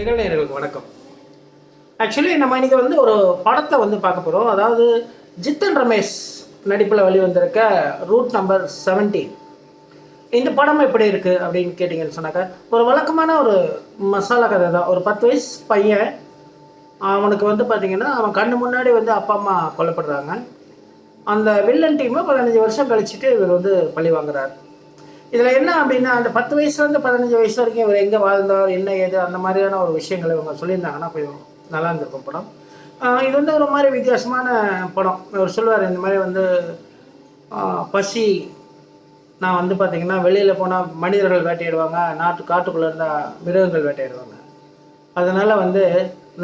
நிகழ்நேயர்களுக்கு வணக்கம். ஆக்சுவலி நம்ம இன்னைக்கு வந்து ஒரு படத்தை வந்து பார்க்க போகிறோம் அதாவது ஜித்தன் ரமேஷ் நடிப்பில் வெளிவந்திருக்க ரூட் நம்பர் 17 இந்த படம் எப்படி இருக்குது அப்படின்னு கேட்டிங்கன்னு சொன்னாக்கா ஒரு வழக்கமான ஒரு மசாலா கதை தான். ஒரு பத்து வயசு பையன் அவனுக்கு வந்து பார்த்திங்கன்னா அவன் கண்ணு முன்னாடி வந்து அப்பா அம்மா கொல்லப்படுறாங்க. அந்த வில்லன் டீமை பதினஞ்சு வருஷம் கழிச்சுட்டு இவர் வந்து பழி வாங்குறாரு. இதில் என்ன அப்படின்னா அந்த பத்து வயசுலேருந்து பதினஞ்சு வயசு வரைக்கும் இவர் எங்கே வாழ்ந்தார் என்ன ஏது அந்த மாதிரியான ஒரு விஷயங்களை இவங்க சொல்லியிருந்தாங்கன்னா கொஞ்சம் நல்லா இருந்திருக்கும் படம். இது வந்து ஒரு மாதிரி வித்தியாசமான படம். அவர் சொல்லுவார் இந்த மாதிரி வந்து பசி நான் வந்து பார்த்தீங்கன்னா வெளியில் போனால் மனிதர்கள் வேட்டையாடுவாங்க நாட்டு காட்டுக்குள்ளே இருந்தால் மிருகங்கள் வேட்டையாடுவாங்க. அதனால் வந்து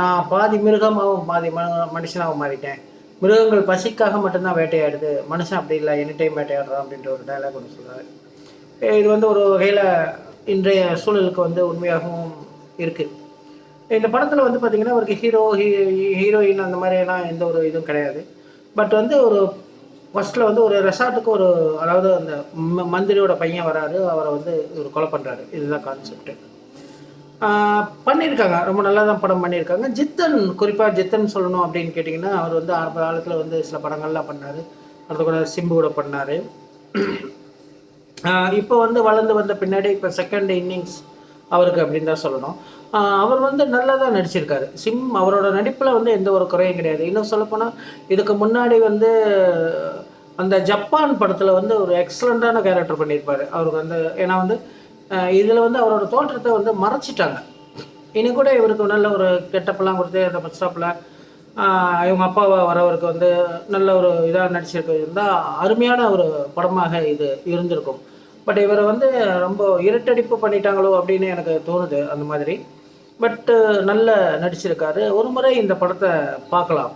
நான் பாதி மிருகமாகவும் பாதி மனுஷனாகவும் மாறிட்டேன். மிருகங்கள் பசிக்காக மட்டும்தான் வேட்டையாடுது. மனுஷன் அப்படி இல்லை எனி டைம் வேட்டையாடுறான் அப்படின்ற ஒரு டைலாக் ஒன்று சொல்கிறாரு இது வந்து ஒரு வகையில் இன்றைய சூழலுக்கு வந்து உண்மையாகவும் இருக்குது இந்த படத்தில் வந்து பார்த்திங்கன்னா அவருக்கு ஹீரோ ஹீரோயின் அந்த மாதிரியெல்லாம் எந்த ஒரு இதுவும் கிடையாது. பட் வந்து ஒரு ஃபஸ்ட்டில் வந்து ஒரு ரெசார்ட்டுக்கு ஒரு அதாவது அந்த ம- மந்திரியோட பையன் வராரு அவரை வந்து ஒரு கொலை பண்ணுறாரு இதுதான் கான்செப்ட் பண்ணியிருக்காங்க. ரொம்ப நல்லா தான் படம் பண்ணியிருக்காங்க. ஜித்தன் குறிப்பாக ஜித்தன் சொல்லணும் அப்படின்னு கேட்டிங்கன்னா அவர் வந்து ஆரம்ப காலத்தில் வந்து சில படங்கள்லாம் பண்ணார். அடுத்த கூட சிம்பு கூட பண்ணார். இப்போ வந்து வளர்ந்து வந்த பின்னாடி இப்போ செகண்ட் இன்னிங்ஸ் அவருக்கு அப்படின்னு தான் சொல்லணும். அவர் வந்து நல்லா தான் நடிச்சிருக்காரு. சிம் அவரோட நடிப்பில் வந்து எந்த ஒரு குறையும் கிடையாது. இன்னும் சொல்லப்போனால் இதுக்கு முன்னாடி வந்து அந்த ஜப்பான் படத்தில் வந்து ஒரு எக்ஸலண்ட்டான கேரக்டர் பண்ணியிருப்பார். அவருக்கு வந்து ஏன்னா வந்து இதில் வந்து அவரோட தோற்றத்தை வந்து மறைச்சிட்டாங்க. இனி கூட இவருக்கு நல்ல ஒரு கெட்டப்பெல்லாம் கொடுத்து அந்த பஸ் ஸ்டாப்பில் இவங்க அப்பாவை வரவருக்கு வந்து நல்ல ஒரு இதாக நடிச்சிருக்க இருந்தால் அருமையான ஒரு படமாக இது இருந்திருக்கும். பட் இவரை வந்து ரொம்ப இருட்டடிப்பு பண்ணிட்டாங்களோ அப்படின்னு எனக்கு தோணுது அந்த மாதிரி. பட்டு நல்ல நடிச்சிருக்காரு. ஒரு முறை இந்த படத்தை பார்க்கலாம்.